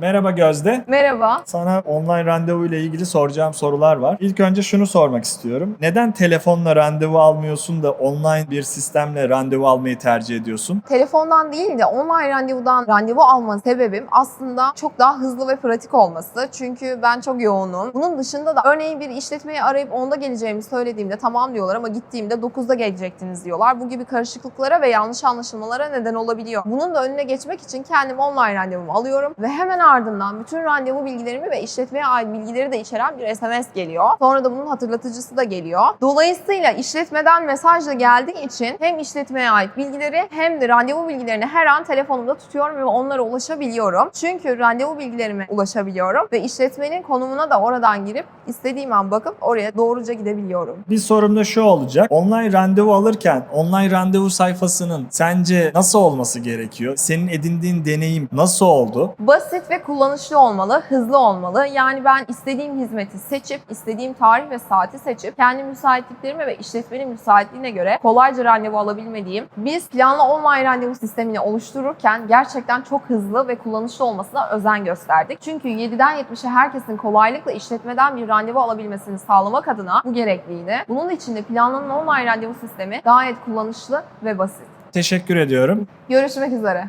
Merhaba Gözde. Merhaba. Sana online randevu ile ilgili soracağım sorular var. İlk önce şunu sormak istiyorum. Neden telefonla randevu almıyorsun da online bir sistemle randevu almayı tercih ediyorsun? Telefondan değil de online randevudan randevu alma sebebim aslında çok daha hızlı ve pratik olması. Çünkü ben çok yoğunum. Bunun dışında da örneğin bir işletmeyi arayıp 10'da geleceğimi söylediğimde tamam diyorlar ama gittiğimde 9'da gelecektiniz diyorlar. Bu gibi karışıklıklara ve yanlış anlaşılmalara neden olabiliyor. Bunun da önüne geçmek için kendim online randevumu alıyorum ve hemen ardından bütün randevu bilgilerimi ve işletmeye ait bilgileri de içeren bir SMS geliyor. Sonra da bunun hatırlatıcısı da geliyor. Dolayısıyla işletmeden mesajla geldiği için hem işletmeye ait bilgileri hem de randevu bilgilerini her an telefonumda tutuyorum ve onlara ulaşabiliyorum. Çünkü randevu bilgilerime ulaşabiliyorum ve işletmenin konumuna da oradan girip istediğim an bakıp oraya doğruca gidebiliyorum. Bir sorum da şu olacak. Online randevu alırken online randevu sayfasının sence nasıl olması gerekiyor? Senin edindiğin deneyim nasıl oldu? Basit ve kullanışlı olmalı, hızlı olmalı. Yani ben istediğim hizmeti seçip, istediğim tarih ve saati seçip, kendi müsaitliklerime ve işletmenin müsaitliğine göre kolayca randevu alabilmeliyim. Biz planlı online randevu sistemini oluştururken gerçekten çok hızlı ve kullanışlı olmasına özen gösterdik. Çünkü 7'den 70'e herkesin kolaylıkla işletmeden bir randevu alabilmesini sağlamak adına bu gerekliydi. Bunun için de planlanan online randevu sistemi gayet kullanışlı ve basit. Teşekkür ediyorum. Görüşmek üzere.